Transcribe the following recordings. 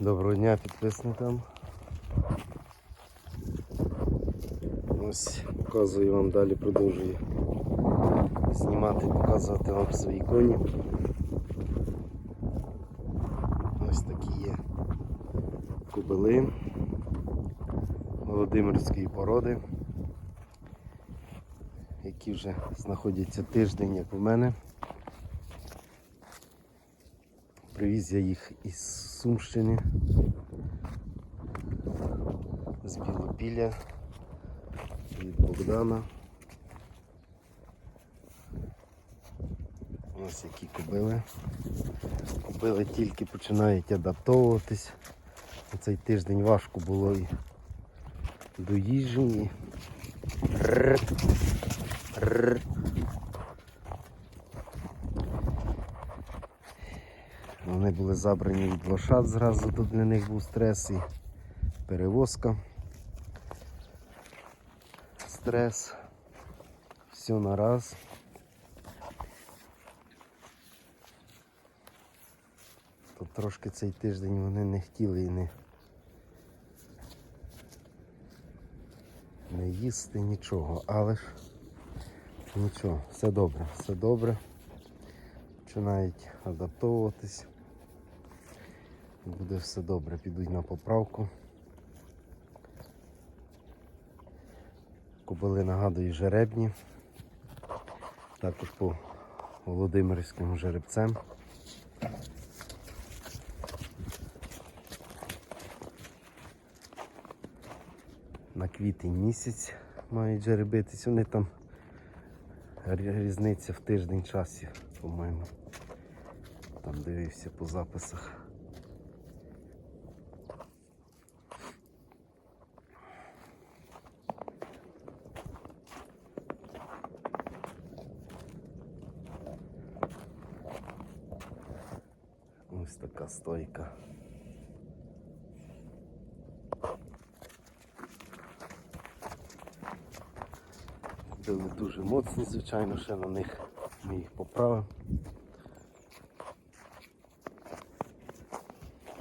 Доброго дня підписникам. Ось показую вам далі, продовжую знімати, показувати вам свої коні. Ось такі є кобили Володимирської породи, які вже знаходяться тиждень, як у мене. Привіз я їх із Сумщини, з Білопілля, від Богдана. Ось які кобили. Кобили тільки починають адаптовуватись. Цей тиждень важко було і до їжі. Вони були забрані від лошад зразу, тут для них був стрес і перевозка. Стрес. Все на раз. То трошки цей тиждень вони не хотіли і не, не їсти нічого, але ж нічого, все добре, все добре. Починають адаптовуватись. Буде все добре, підуть на поправку. Кобили нагадую жеребні. Також по Володимирським жеребцем. На квітень місяць мають жеребитись. Вони там різниця в тиждень часів, по-моєму. Там дивився по записах. Ось така стойка. Були дуже моцні, звичайно, ще на них ми їх поправимо.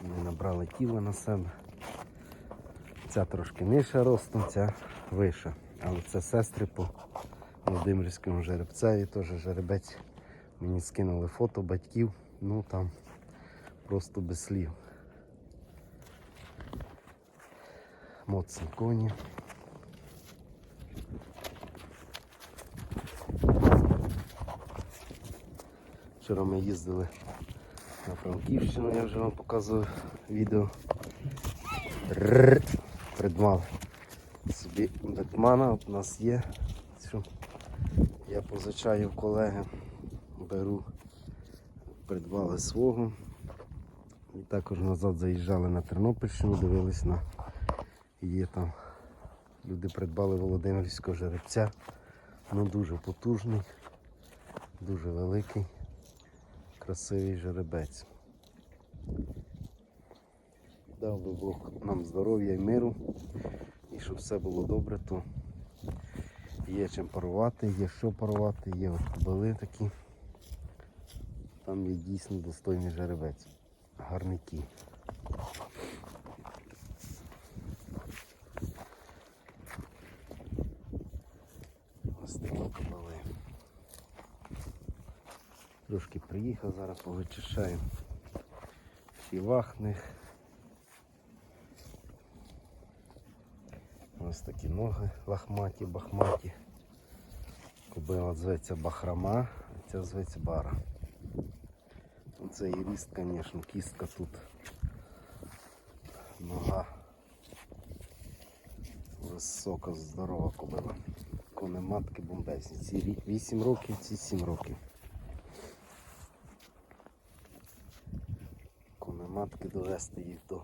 Вони набрали тіло на себе. Ця трошки нижча ростом, ця вища. Але це сестри по Володимирському жеребцеві, теж жеребець. Мені скинули фото батьків, ну там просто без слів. Моцні коні. Вчора ми їздили на Франківщину, я вже вам показував відео. Придбав собі бетмана, у нас є. Що я позичаю колеги, беру, придбали свого. І також назад заїжджали на Тернопільщину, дивились на є там. Люди придбали Володимирського жеребця. Ну дуже потужний, дуже великий, красивий жеребець. Дав би Бог нам здоров'я і миру. І щоб все було добре, то є чим парувати, є що парувати, є от кобили такі. Там є дійсно достойний жеребець. Гарний кінь. Ось такі кобили. Трошки приїхав, зараз повичищаю всі вахних. Ось такі ноги лахматі, бахматі. Кобила зветься бахрама, а ця зветься бара. Ну, Це і ріст, звісно, кістка тут. Нога. Висока, здорова кобила. Кони матки бомбезні. Ці 8 років, ці 7 років. Кони матки довести їх до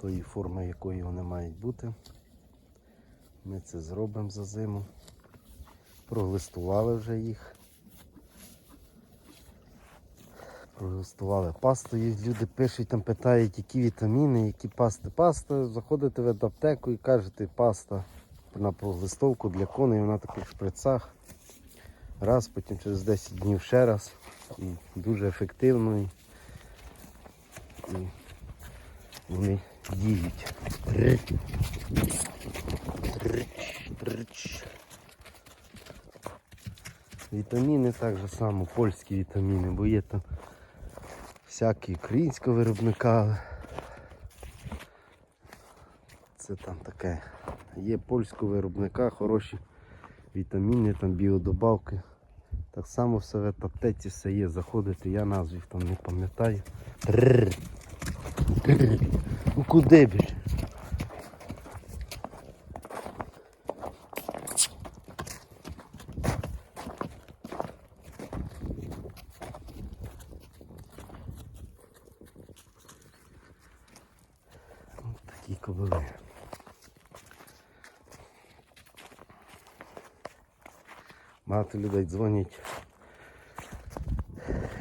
тої форми, якої вони мають бути. Ми це зробимо за зиму. Проглистували вже їх. Проглистували пастою. Люди пишуть, там питають, які вітаміни, які пасти. Паста, заходите в аптеку і кажете, паста на проглистовку для коней, вона в таких шприцах. Раз, потім через 10 днів ще раз. І дуже ефективно. І і вони діють. Вітаміни так же само, польські вітаміни, бо є там всякі українського виробника. Це там таке. Є польського виробника, хороші вітаміни, там біодобавки. Так само все в аптеці все є, заходите, я назвів там не пам'ятаю. Ну куди біж? Такі кобили. Багато людей дзвонять.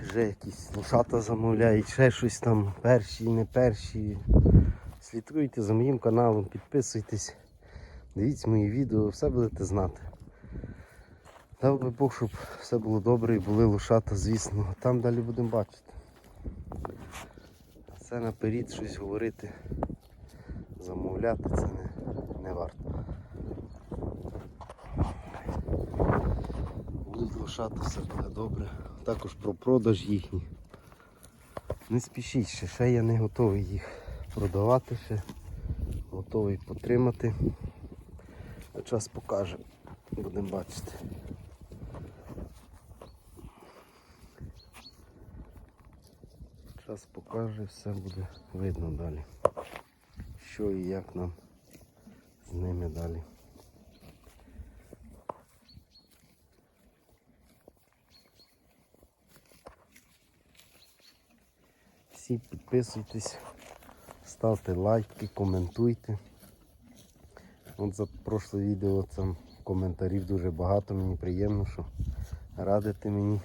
Вже якісь лошата замовляють, ще щось там, перші, не перші. Слідкуйте за моїм каналом, підписуйтесь, дивіться мої відео, все будете знати. Дав би Бог, щоб все було добре і були лошата, звісно. Там далі будемо бачити. Це наперед щось говорити, замовляти це не, не варто. Будуть лошати, все буде добре. Також про продаж їхній. Не спішіть ще, ще я не готовий їх продавати ще. Готовий потримати. Час покаже. Будемо бачити. Час покаже, все буде видно далі. Що і як нам з ними далі. Всі підписуйтесь, ставте лайки, коментуйте. От за прошле відео там коментарів дуже багато, мені приємно, що радите мені.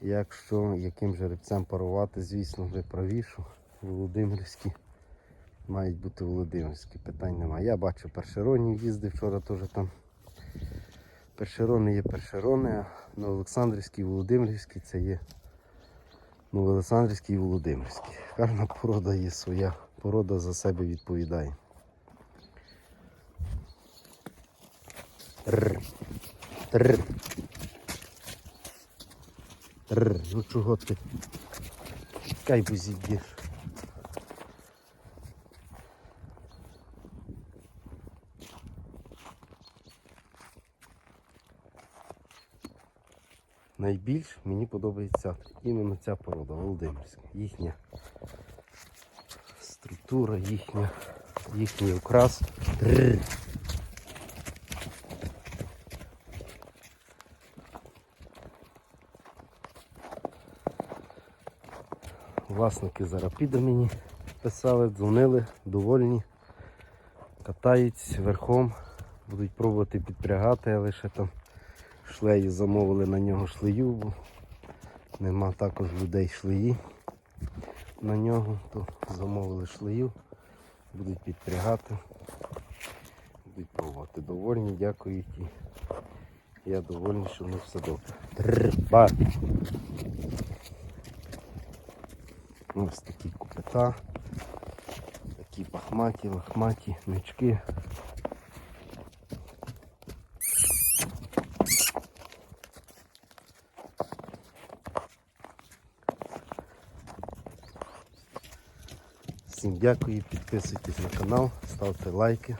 Як що, яким жеребцем парувати, звісно, ви праві, що Володимирські мають бути Володимирські, питань немає. Я бачу першеронів, їздив вчора теж там. Першерони є першерони, а Новоолександрівський, Володимирський це є Новоолександрівський і Володимирський. Кожна порода є своя, порода за себе відповідає. Тррр. Тррр. Тррр. Ну чого ти? Чекай, бо Найбільш мені подобається іменно ця порода Володимирська. Їхня структура, їхня, їхній окрас. Власники зараз мені писали, дзвонили, довольні, катаються верхом, будуть пробувати підпрягати, але ще там шлеї замовили на нього шлею, бо нема також людей шлеї на нього, то замовили шлею, будуть підпрягати, будуть пробувати. Довольні, дякують я довольний, що в них все добре. Трба. Ось такі купита, такі пахматі, лахматі, мечки. Всім дякую, підписуйтесь на канал, ставте лайки.